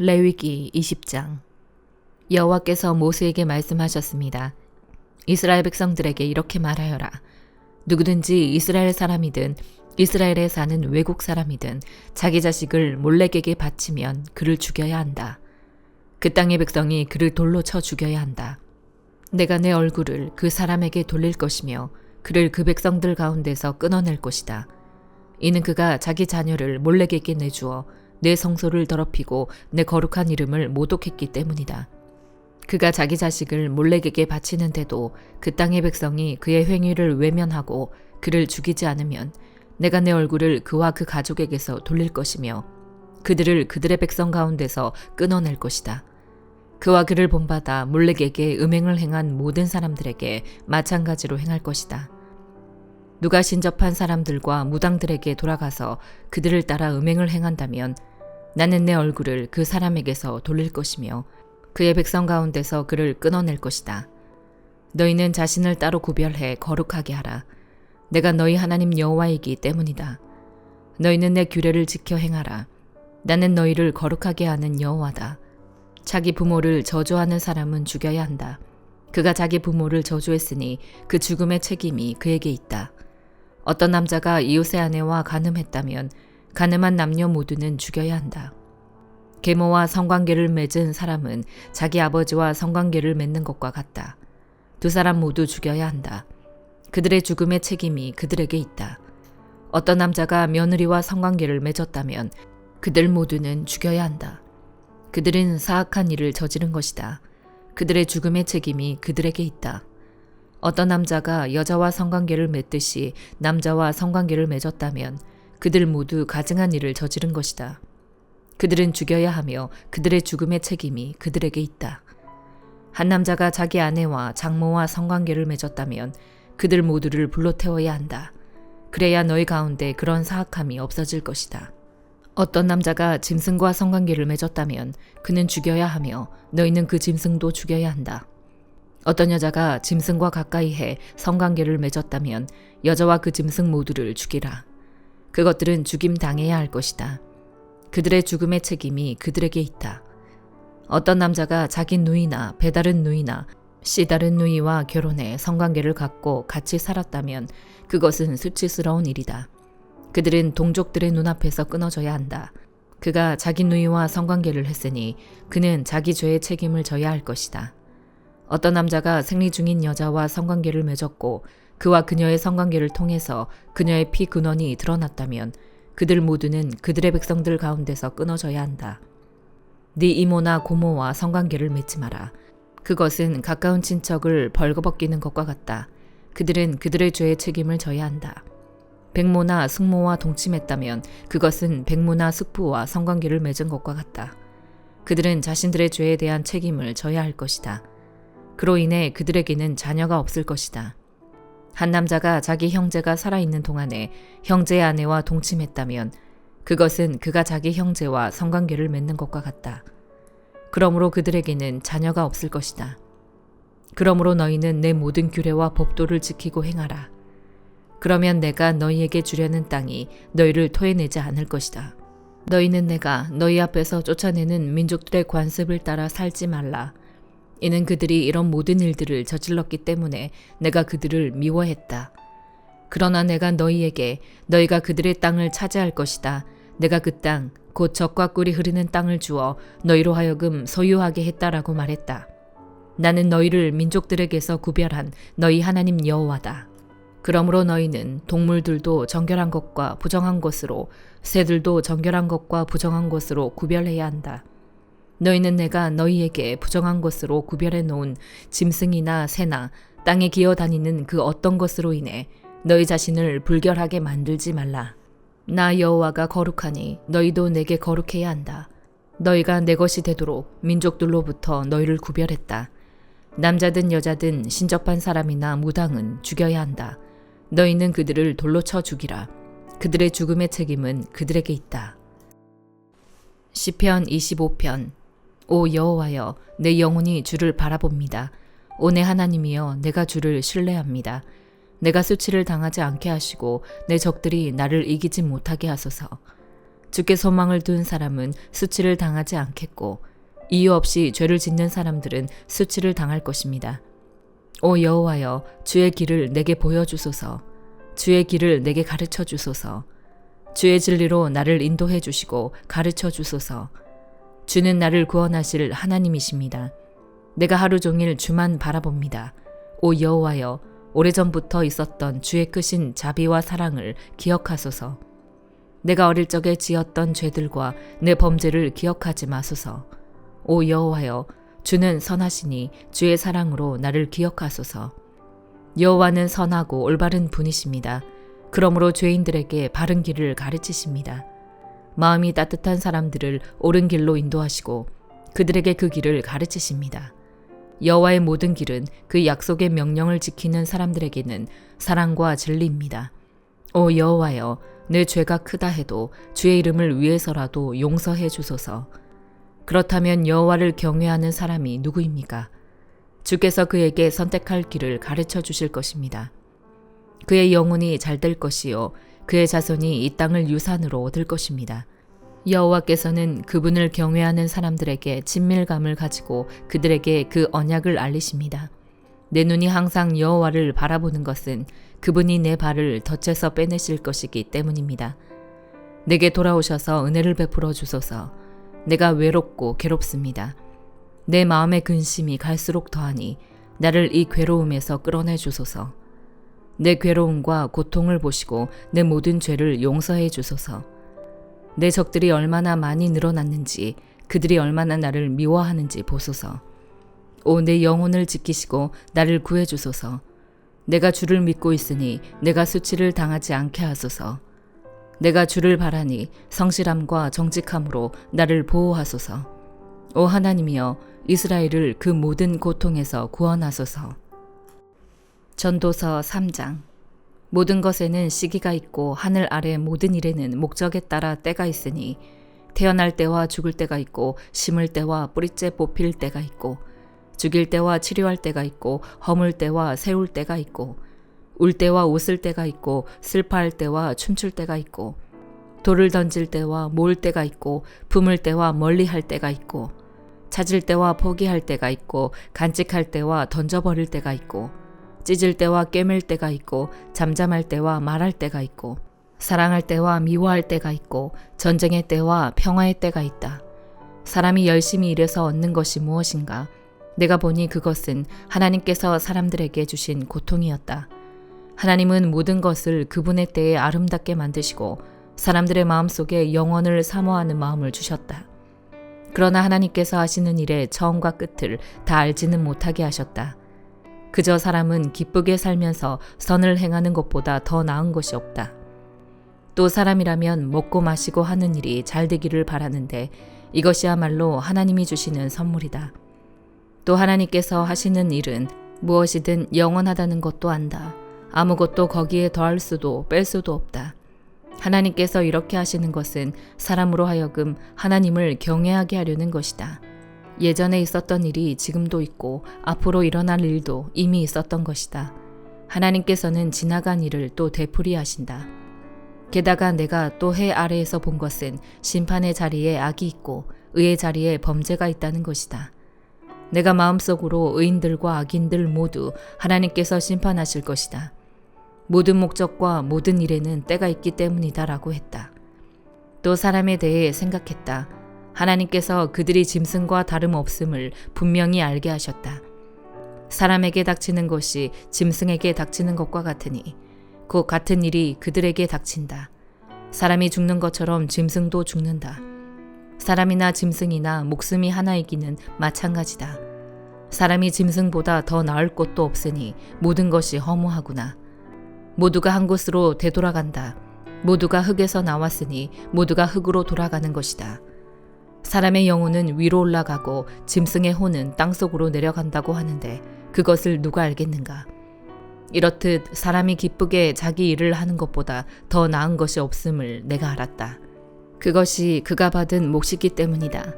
레위기 20장 여호와께서 모세에게 말씀하셨습니다. 이스라엘 백성들에게 이렇게 말하여라. 누구든지 이스라엘 사람이든 이스라엘에 사는 외국 사람이든 자기 자식을 몰렉에게 바치면 그를 죽여야 한다. 그 땅의 백성이 그를 돌로 쳐 죽여야 한다. 내가 내 얼굴을 그 사람에게 돌릴 것이며 그를 그 백성들 가운데서 끊어낼 것이다. 이는 그가 자기 자녀를 몰렉에게 내주어 내 성소를 더럽히고 내 거룩한 이름을 모독했기 때문이다. 그가 자기 자식을 몰렉에게 바치는데도 그 땅의 백성이 그의 행위를 외면하고 그를 죽이지 않으면 내가 내 얼굴을 그와 그 가족에게서 돌릴 것이며 그들을 그들의 백성 가운데서 끊어낼 것이다. 그와 그를 본받아 몰렉에게 음행을 행한 모든 사람들에게 마찬가지로 행할 것이다. 누가 신접한 사람들과 무당들에게 돌아가서 그들을 따라 음행을 행한다면 나는 내 얼굴을 그 사람에게서 돌릴 것이며 그의 백성 가운데서 그를 끊어낼 것이다. 너희는 자신을 따로 구별해 거룩하게 하라. 내가 너희 하나님 여호와이기 때문이다. 너희는 내 규례를 지켜 행하라. 나는 너희를 거룩하게 하는 여호와다. 자기 부모를 저주하는 사람은 죽여야 한다. 그가 자기 부모를 저주했으니 그 죽음의 책임이 그에게 있다. 어떤 남자가 이웃의 아내와 간음했다면 가늠한 남녀 모두는 죽여야 한다. 계모와 성관계를 맺은 사람은 자기 아버지와 성관계를 맺는 것과 같다. 두 사람 모두 죽여야 한다. 그들의 죽음의 책임이 그들에게 있다. 어떤 남자가 며느리와 성관계를 맺었다면 그들 모두는 죽여야 한다. 그들은 사악한 일을 저지른 것이다. 그들의 죽음의 책임이 그들에게 있다. 어떤 남자가 여자와 성관계를 맺듯이 남자와 성관계를 맺었다면 그들 모두 가증한 일을 저지른 것이다. 그들은 죽여야 하며 그들의 죽음의 책임이 그들에게 있다. 한 남자가 자기 아내와 장모와 성관계를 맺었다면 그들 모두를 불러 태워야 한다. 그래야 너희 가운데 그런 사악함이 없어질 것이다. 어떤 남자가 짐승과 성관계를 맺었다면 그는 죽여야 하며 너희는 그 짐승도 죽여야 한다. 어떤 여자가 짐승과 가까이 해 성관계를 맺었다면 여자와 그 짐승 모두를 죽이라. 그것들은 죽임 당해야 할 것이다. 그들의 죽음의 책임이 그들에게 있다. 어떤 남자가 자기 누이나 배다른 누이나 씨다른 누이와 결혼해 성관계를 갖고 같이 살았다면 그것은 수치스러운 일이다. 그들은 동족들의 눈앞에서 끊어져야 한다. 그가 자기 누이와 성관계를 했으니 그는 자기 죄의 책임을 져야 할 것이다. 어떤 남자가 생리 중인 여자와 성관계를 맺었고 그와 그녀의 성관계를 통해서 그녀의 피 근원이 드러났다면 그들 모두는 그들의 백성들 가운데서 끊어져야 한다. 네 이모나 고모와 성관계를 맺지 마라. 그것은 가까운 친척을 벌거벗기는 것과 같다. 그들은 그들의 죄의 책임을 져야 한다. 백모나 숙모와 동침했다면 그것은 백모나 숙부와 성관계를 맺은 것과 같다. 그들은 자신들의 죄에 대한 책임을 져야 할 것이다. 그로 인해 그들에게는 자녀가 없을 것이다. 한 남자가 자기 형제가 살아있는 동안에 형제의 아내와 동침했다면 그것은 그가 자기 형제와 성관계를 맺는 것과 같다. 그러므로 그들에게는 자녀가 없을 것이다. 그러므로 너희는 내 모든 규례와 법도를 지키고 행하라. 그러면 내가 너희에게 주려는 땅이 너희를 토해내지 않을 것이다. 너희는 내가 너희 앞에서 쫓아내는 민족들의 관습을 따라 살지 말라. 이는 그들이 이런 모든 일들을 저질렀기 때문에 내가 그들을 미워했다. 그러나 내가 너희에게 너희가 그들의 땅을 차지할 것이다. 내가 그 땅, 곧 적과 꿀이 흐르는 땅을 주어 너희로 하여금 소유하게 했다라고 말했다. 나는 너희를 민족들에게서 구별한 너희 하나님 여호와다. 그러므로 너희는 동물들도 정결한 것과 부정한 것으로, 새들도 정결한 것과 부정한 것으로 구별해야 한다. 너희는 내가 너희에게 부정한 것으로 구별해 놓은 짐승이나 새나 땅에 기어 다니는 그 어떤 것으로 인해 너희 자신을 불결하게 만들지 말라. 나 여호와가 거룩하니 너희도 내게 거룩해야 한다. 너희가 내 것이 되도록 민족들로부터 너희를 구별했다. 남자든 여자든 신접한 사람이나 무당은 죽여야 한다. 너희는 그들을 돌로 쳐 죽이라. 그들의 죽음의 책임은 그들에게 있다. 시편 25편 오 여호와여 내 영혼이 주를 바라봅니다. 오 내 하나님이여 내가 주를 신뢰합니다. 내가 수치를 당하지 않게 하시고 내 적들이 나를 이기지 못하게 하소서. 주께 소망을 둔 사람은 수치를 당하지 않겠고 이유 없이 죄를 짓는 사람들은 수치를 당할 것입니다. 오 여호와여 주의 길을 내게 보여주소서 주의 길을 내게 가르쳐 주소서 주의 진리로 나를 인도해 주시고 가르쳐 주소서 주는 나를 구원하실 하나님이십니다. 내가 하루 종일 주만 바라봅니다. 오 여호와여 오래전부터 있었던 주의 크신 자비와 사랑을 기억하소서. 내가 어릴 적에 지었던 죄들과 내 범죄를 기억하지 마소서. 오 여호와여 주는 선하시니 주의 사랑으로 나를 기억하소서. 여호와는 선하고 올바른 분이십니다. 그러므로 죄인들에게 바른 길을 가르치십니다. 마음이 따뜻한 사람들을 옳은 길로 인도하시고 그들에게 그 길을 가르치십니다. 여호와의 모든 길은 그 약속의 명령을 지키는 사람들에게는 사랑과 진리입니다. 오 여호와여 내 죄가 크다 해도 주의 이름을 위해서라도 용서해 주소서. 그렇다면 여호와를 경외하는 사람이 누구입니까? 주께서 그에게 선택할 길을 가르쳐 주실 것입니다. 그의 영혼이 잘 될 것이요 그의 자손이 이 땅을 유산으로 얻을 것입니다. 여호와께서는 그분을 경외하는 사람들에게 친밀감을 가지고 그들에게 그 언약을 알리십니다. 내 눈이 항상 여호와를 바라보는 것은 그분이 내 발을 덫에서 빼내실 것이기 때문입니다. 내게 돌아오셔서 은혜를 베풀어 주소서. 내가 외롭고 괴롭습니다. 내 마음의 근심이 갈수록 더하니 나를 이 괴로움에서 끌어내 주소서. 내 괴로움과 고통을 보시고 내 모든 죄를 용서해 주소서. 내 적들이 얼마나 많이 늘어났는지 그들이 얼마나 나를 미워하는지 보소서. 오 내 영혼을 지키시고 나를 구해 주소서. 내가 주를 믿고 있으니 내가 수치를 당하지 않게 하소서. 내가 주를 바라니 성실함과 정직함으로 나를 보호하소서. 오 하나님이여 이스라엘을 그 모든 고통에서 구원하소서. 전도서 3장 모든 것에는 시기가 있고 하늘 아래 모든 일에는 목적에 따라 때가 있으니 태어날 때와 죽을 때가 있고 심을 때와 뿌리째 뽑힐 때가 있고 죽일 때와 치료할 때가 있고 허물 때와 세울 때가 있고 울 때와 웃을 때가 있고 슬퍼할 때와 춤출 때가 있고 돌을 던질 때와 모을 때가 있고 품을 때와 멀리할 때가 있고 찾을 때와 포기할 때가 있고 간직할 때와 던져버릴 때가 있고 찢을 때와 꿰맬 때가 있고 잠잠할 때와 말할 때가 있고 사랑할 때와 미워할 때가 있고 전쟁의 때와 평화의 때가 있다. 사람이 열심히 일해서 얻는 것이 무엇인가? 내가 보니 그것은 하나님께서 사람들에게 주신 고통이었다. 하나님은 모든 것을 그분의 때에 아름답게 만드시고 사람들의 마음 속에 영원을 사모하는 마음을 주셨다. 그러나 하나님께서 하시는 일의 처음과 끝을 다 알지는 못하게 하셨다. 그저 사람은 기쁘게 살면서 선을 행하는 것보다 더 나은 것이 없다. 또 사람이라면 먹고 마시고 하는 일이 잘 되기를 바라는데 이것이야말로 하나님이 주시는 선물이다. 또 하나님께서 하시는 일은 무엇이든 영원하다는 것도 안다. 아무것도 거기에 더할 수도 뺄 수도 없다. 하나님께서 이렇게 하시는 것은 사람으로 하여금 하나님을 경외하게 하려는 것이다. 예전에 있었던 일이 지금도 있고 앞으로 일어날 일도 이미 있었던 것이다. 하나님께서는 지나간 일을 또 되풀이하신다. 게다가 내가 또 해 아래에서 본 것은 심판의 자리에 악이 있고 의의 자리에 범죄가 있다는 것이다. 내가 마음속으로 의인들과 악인들 모두 하나님께서 심판하실 것이다. 모든 목적과 모든 일에는 때가 있기 때문이다라고 했다. 또 사람에 대해 생각했다. 하나님께서 그들이 짐승과 다름없음을 분명히 알게 하셨다. 사람에게 닥치는 것이 짐승에게 닥치는 것과 같으니 곧 같은 일이 그들에게 닥친다. 사람이 죽는 것처럼 짐승도 죽는다. 사람이나 짐승이나 목숨이 하나이기는 마찬가지다. 사람이 짐승보다 더 나을 것도 없으니 모든 것이 허무하구나. 모두가 한 곳으로 되돌아간다. 모두가 흙에서 나왔으니 모두가 흙으로 돌아가는 것이다. 사람의 영혼은 위로 올라가고 짐승의 혼은 땅속으로 내려간다고 하는데 그것을 누가 알겠는가? 이렇듯 사람이 기쁘게 자기 일을 하는 것보다 더 나은 것이 없음을 내가 알았다. 그것이 그가 받은 몫이기 때문이다.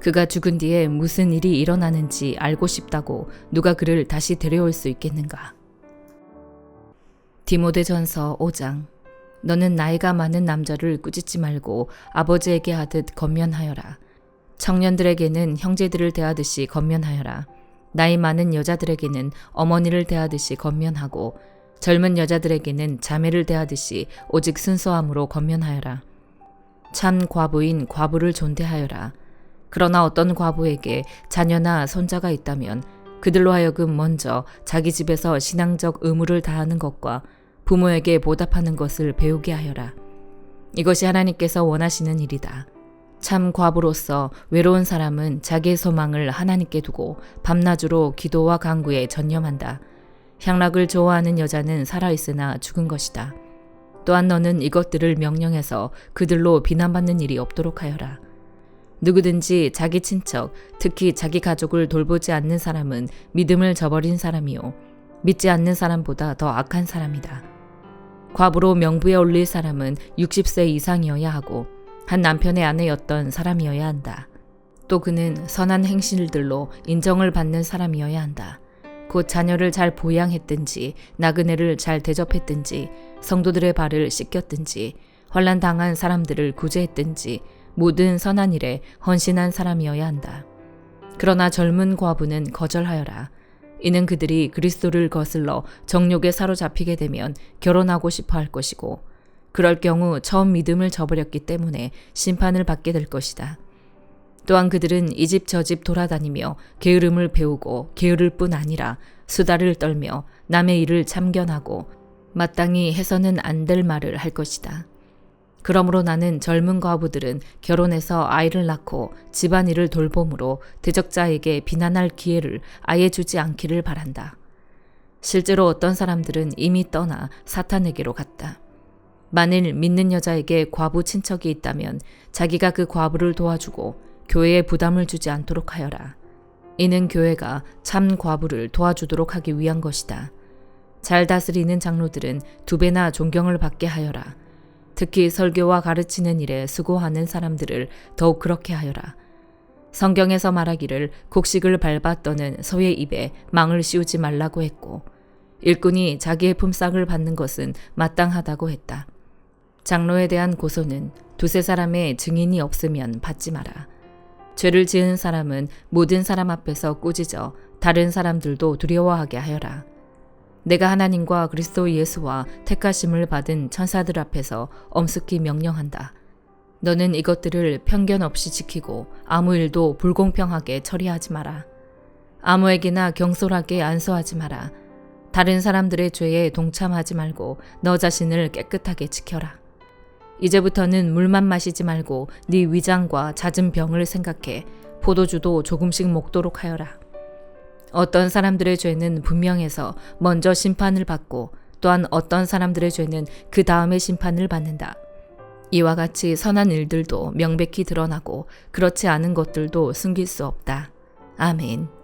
그가 죽은 뒤에 무슨 일이 일어나는지 알고 싶다고 누가 그를 다시 데려올 수 있겠는가? 디모데전서 5장 너는 나이가 많은 남자를 꾸짖지 말고 아버지에게 하듯 건면하여라. 청년들에게는 형제들을 대하듯이 건면하여라. 나이 많은 여자들에게는 어머니를 대하듯이 건면하고 젊은 여자들에게는 자매를 대하듯이 오직 순수함으로 건면하여라. 참 과부인 과부를 존대하여라. 그러나 어떤 과부에게 자녀나 손자가 있다면 그들로 하여금 먼저 자기 집에서 신앙적 의무를 다하는 것과 부모에게 보답하는 것을 배우게 하여라. 이것이 하나님께서 원하시는 일이다. 참 과부로서 외로운 사람은 자기의 소망을 하나님께 두고 밤낮으로 기도와 강구에 전념한다. 향락을 좋아하는 여자는 살아있으나 죽은 것이다. 또한 너는 이것들을 명령해서 그들로 비난받는 일이 없도록 하여라. 누구든지 자기 친척, 특히 자기 가족을 돌보지 않는 사람은 믿음을 저버린 사람이요. 믿지 않는 사람보다 더 악한 사람이다. 과부로 명부에 올릴 사람은 60세 이상이어야 하고 한 남편의 아내였던 사람이어야 한다. 또 그는 선한 행실들로 인정을 받는 사람이어야 한다. 곧 자녀를 잘 보양했든지 나그네를 잘 대접했든지 성도들의 발을 씻겼든지 환란 당한 사람들을 구제했든지 모든 선한 일에 헌신한 사람이어야 한다. 그러나 젊은 과부는 거절하여라. 이는 그들이 그리스도를 거슬러 정욕에 사로잡히게 되면 결혼하고 싶어 할 것이고 그럴 경우 처음 믿음을 저버렸기 때문에 심판을 받게 될 것이다. 또한 그들은 이 집 저 집 돌아다니며 게으름을 배우고 게으를 뿐 아니라 수다를 떨며 남의 일을 참견하고 마땅히 해서는 안 될 말을 할 것이다. 그러므로 나는 젊은 과부들은 결혼해서 아이를 낳고 집안일을 돌봄으로 대적자에게 비난할 기회를 아예 주지 않기를 바란다. 실제로 어떤 사람들은 이미 떠나 사탄에게로 갔다. 만일 믿는 여자에게 과부 친척이 있다면 자기가 그 과부를 도와주고 교회에 부담을 주지 않도록 하여라. 이는 교회가 참 과부를 도와주도록 하기 위한 것이다. 잘 다스리는 장로들은 두 배나 존경을 받게 하여라. 특히 설교와 가르치는 일에 수고하는 사람들을 더욱 그렇게 하여라. 성경에서 말하기를 곡식을 밟아 떠는 소의 입에 망을 씌우지 말라고 했고, 일꾼이 자기의 품삯을 받는 것은 마땅하다고 했다. 장로에 대한 고소는 두세 사람의 증인이 없으면 받지 마라. 죄를 지은 사람은 모든 사람 앞에서 꾸짖어 다른 사람들도 두려워하게 하여라. 내가 하나님과 그리스도 예수와 택하심을 받은 천사들 앞에서 엄숙히 명령한다. 너는 이것들을 편견 없이 지키고 아무 일도 불공평하게 처리하지 마라. 아무에게나 경솔하게 안수하지 마라. 다른 사람들의 죄에 동참하지 말고 너 자신을 깨끗하게 지켜라. 이제부터는 물만 마시지 말고 네 위장과 잦은 병을 생각해 포도주도 조금씩 먹도록 하여라. 어떤 사람들의 죄는 분명해서 먼저 심판을 받고 또한 어떤 사람들의 죄는 그 다음에 심판을 받는다. 이와 같이 선한 일들도 명백히 드러나고 그렇지 않은 것들도 숨길 수 없다. 아멘.